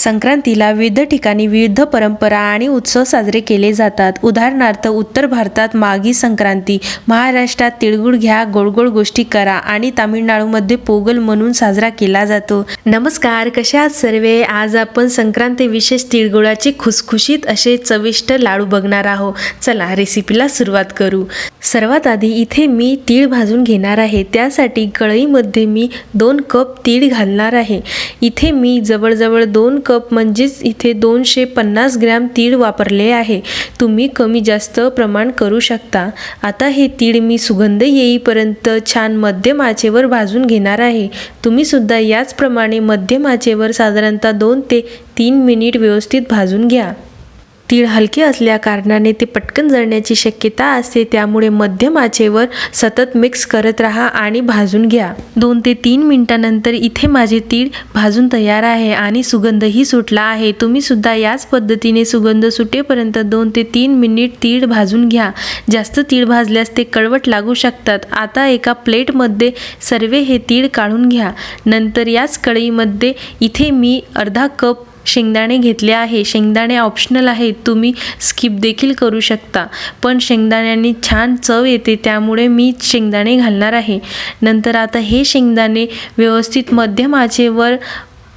संक्रांतीला विविध ठिकाणी विविध परंपरा आणि उत्सव साजरे केले जातात. उदाहरणार्थ उत्तर भारतात मागी संक्रांती महाराष्ट्रात तिळगुळ घ्या गोडगोड गोष्टी करा आणि तामिळनाडूमध्ये पोगल म्हणून साजरा केला जातो. नमस्कार कशा आहात सर्वे? आज आपण संक्रांती विशेष तिळगुळाचे खुसखुशीत असे चविष्ट लाडू बघणार आहोत. चला रेसिपीला सुरुवात करू. सर्वात आधी इथे मी तीळ भाजून घेणार आहे. त्यासाठी कढईमध्ये मी दोन कप तीळ घालणार आहे. इथे मी जवळजवळ दोन कप कप म्हणजेच इथे दोनशे पन्नास ग्रॅम तीळ वापरले आहे. तुम्ही कमी जास्त प्रमाण करू शकता. आता हे तीळ मी सुगंध येईपर्यंत छान मध्यम आचेवर भाजून घेणार आहे. तुम्ही सुद्धा याचप्रमाणे मध्यम आचेवर साधारणतः दोन ते तीन मिनिट व्यवस्थित भाजून घ्या. तीळ हलके असल्या कारणाने ते पटकन जळण्याची शक्यता असते. त्यामुळे मध्यम आचेवर सतत मिक्स करत राहा आणि भाजून घ्या. दोन ते तीन मिनिटानंतर इथे माझे तीळ भाजून तयार आहे आणि सुगंधही सुटला आहे. तुम्ही सुद्धा याच पद्धतीने सुगंध सुटेपर्यंत दोन ते तीन मिनिट तीळ भाजून घ्या. जास्त तीळ भाजल्यास ते कळवट लागू शकतात. आता एका प्लेटमध्ये सर्व हे तीळ काढून घ्या. नंतर याच कढईमध्ये इथे मी अर्धा कप शेंगदाणे घेतले आहे. शेंगदाणे ऑप्शनल आहेत तुम्ही स्किप देखील करू शकता. पण शेंगदाण्याने छान चव येते त्यामुळे मी शेंगदाणे घालणार आहे. नंतर आता हे शेंगदाणे व्यवस्थित मध्यम आचेवर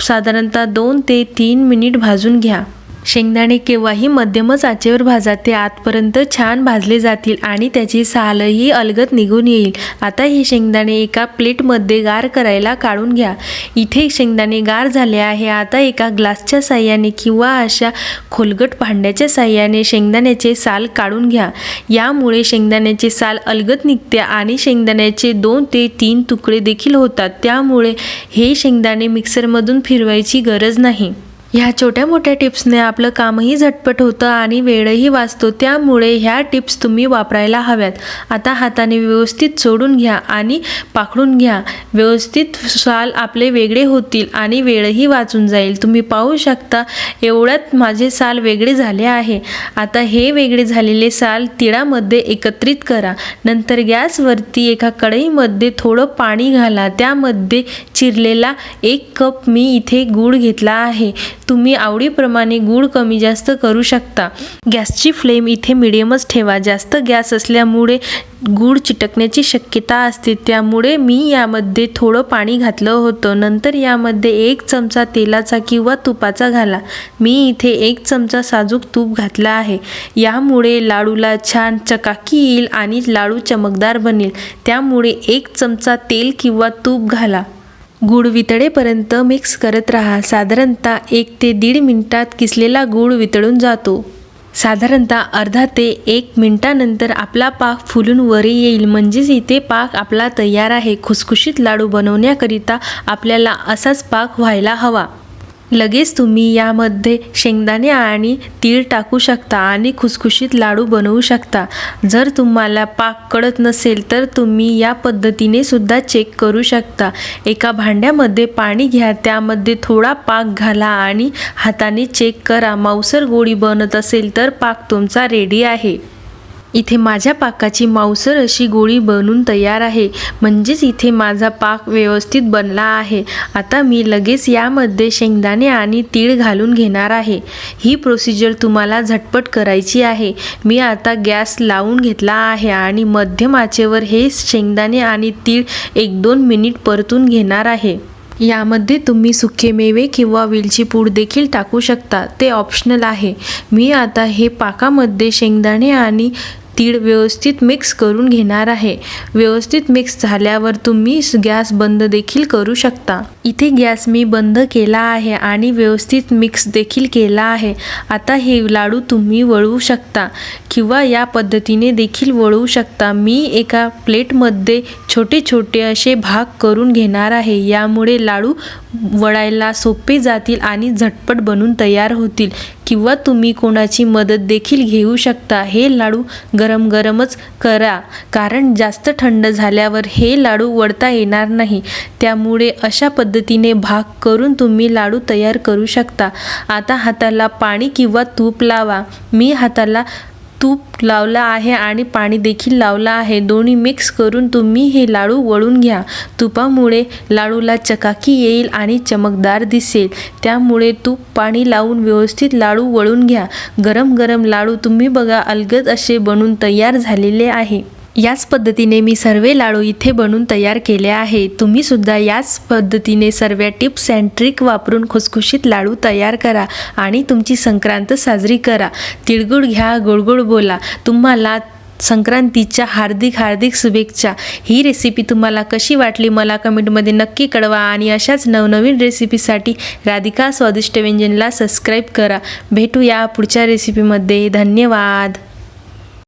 साधारणतः दोन ते तीन मिनिट भाजून घ्या. शेंगदाणे केव्हाही मध्यमच आचेवर भाजा ते आतपर्यंत छान भाजले जातील आणि त्याची सालही अलगद निघून येईल. आता हे शेंगदाणे एका प्लेटमध्ये गार करायला काढून घ्या. इथे शेंगदाणे गार झाले आहे. आता एका ग्लासच्या साह्याने किंवा अशा खोलगट भांड्याच्या साह्याने शेंगदाण्याचे साल काढून घ्या. यामुळे शेंगदाण्याचे साल अलगद निघते आणि शेंगदाण्याचे दोन ते तीन तुकडे देखील होतात. त्यामुळे हे शेंगदाणे मिक्सरमधून फिरवायची गरज नाही. ह्या छोट्या मोठ्या टिप्सने आपलं कामही झटपट होतं आणि वेळही वाचतो त्यामुळे ह्या टिप्स तुम्ही वापरायला हव्यात. आता हाताने व्यवस्थित सोडून घ्या आणि पाखडून घ्या. व्यवस्थित साल आपले वेगळे होतील आणि वेळही वाचून जाईल. तुम्ही पाहू शकता एवढ्यात माझे साल वेगळे झाले आहे. आता हे वेगळे झालेले साल तिळामध्ये एकत्रित करा. नंतर गॅसवरती एका कढईमध्ये थोडं पाणी घाला. त्यामध्ये चिरलेला एक कप मी इथे गूळ घेतला आहे. तुम्ही आवडीप्रमाणे गूळ कमी जास्त करू शकता. गॅसची फ्लेम इथे मिडियमच ठेवा. जास्त गॅस असल्यामुळे गूळ चिटकण्याची शक्यता असते. त्यामुळे मी यामध्ये थोडं पाणी घातलं होतं. नंतर यामध्ये एक चमचा तेलाचा किंवा तुपाचा घाला. मी इथे एक चमचा साजूक तूप घातला आहे. यामुळे लाडूला छान चकाकी येईल आणि लाडू चमकदार बनेल. त्यामुळे एक चमचा तेल किंवा तूप घाला. गूळ वितळेपर्यंत मिक्स करत राहा. साधारणतः एक ते दीड मिनिटात किसलेला गूळ वितळून जातो. साधारणतः अर्धा ते एक मिनटानंतर आपला पाक फुलून वरी येईल. म्हणजेच इथे पाक आपला तयार आहे. खुसखुशीत लाडू बनवण्याकरिता आपल्याला असाच पाक व्हायला हवा. लगेच तुम्ही यामध्ये शेंगदाणे आणि तीळ टाकू शकता आणि खुसखुशीत लाडू बनवू शकता. जर तुम्हाला पाक कळत नसेल तर तुम्ही या पद्धतीने सुद्धा चेक करू शकता. एका भांड्यामध्ये पाणी घ्या त्यामध्ये थोडा पाक घाला आणि हाताने चेक करा. मांसर गोळी बनत असेल तर पाक तुमचा रेडी आहे. इथे माझ्या पाकाची मांसर अशी गोळी बनून तयार आहे. म्हणजेच इथे माझा पाक व्यवस्थित बनला आहे. आता मी लगेच यामध्ये शेंगदाणे आणि तीळ घालून घेणार आहे. ही प्रोसिजर तुम्हाला झटपट करायची आहे. मी आता गॅस लावून घेतला आहे आणि मध्यम आचेवर हे शेंगदाणे आणि तीळ एक दोन मिनिट परतून घेणार आहे. यामध्ये तुम्ही सुके मेवे किंवा वेलची पूड देखील टाकू शकता. ते ऑप्शनल आहे. मी आता हे पाकामध्ये शेंगदाणे आणि तीळ व्यवस्थित मिक्स करून घेणार आहे. व्यवस्थित मिक्स झाल्यावर तुम्ही गॅस बंद देखील करू शकता. इथे गॅस मी बंद केला आहे आणि व्यवस्थित मिक्स देखील केला आहे. आता हे लाडू तुम्ही वळवू शकता किंवा या पद्धतीने देखील वळवू शकता. मी एका प्लेटमध्ये छोटे छोटे असे भाग करून घेणार आहे. यामुळे लाडू वळायला सोपे जातील आणि झटपट बनून तयार होतील. किंवा तुम्ही कोणाची मदत देखील घेऊ शकता. हे लाडू गरम गरमच करा. कारण जास्त थंड झाल्यावर हे लाडू वळता येणार नाही. त्यामुळे अशा पद्धतीने भाग करून तुम्ही लाडू तयार करू शकता. आता हाताला पाणी किंवा तूप लावा. मी हाताला तूप लावलं आहे आणि पाणी देखील लावलं आहे. दोन्ही मिक्स करून तुम्ही हे लाडू वळून घ्या. तुपामुळे लाडूला चकाकी येईल आणि चमकदार दिसेल. त्यामुळे तूप पाणी लावून व्यवस्थित लाडू वळून घ्या. गरम गरम लाडू तुम्ही बघा अलगद असे बनून तयार झालेले आहे. याच पद्धतीने मी सर्व लाडू इथे बनवून तयार केले आहे. तुम्ही सुद्धा याच पद्धतीने सर्व टिप्स अँड ट्रिक वापरून खुसखुशीत लाडू तयार करा आणि तुमची संक्रांत साजरी करा. तिळगुळ घ्या गोडगोड बोला. तुम्हाला संक्रांतीच्या हार्दिक हार्दिक शुभेच्छा. ही रेसिपी तुम्हाला कशी वाटली मला कमेंटमध्ये नक्की कळवा आणि अशाच नवनवीन रेसिपीसाठी राधिका स्वादिष्ट व्यंजनला सबस्क्राईब करा. भेटूया पुढच्या रेसिपीमध्ये धन्यवाद.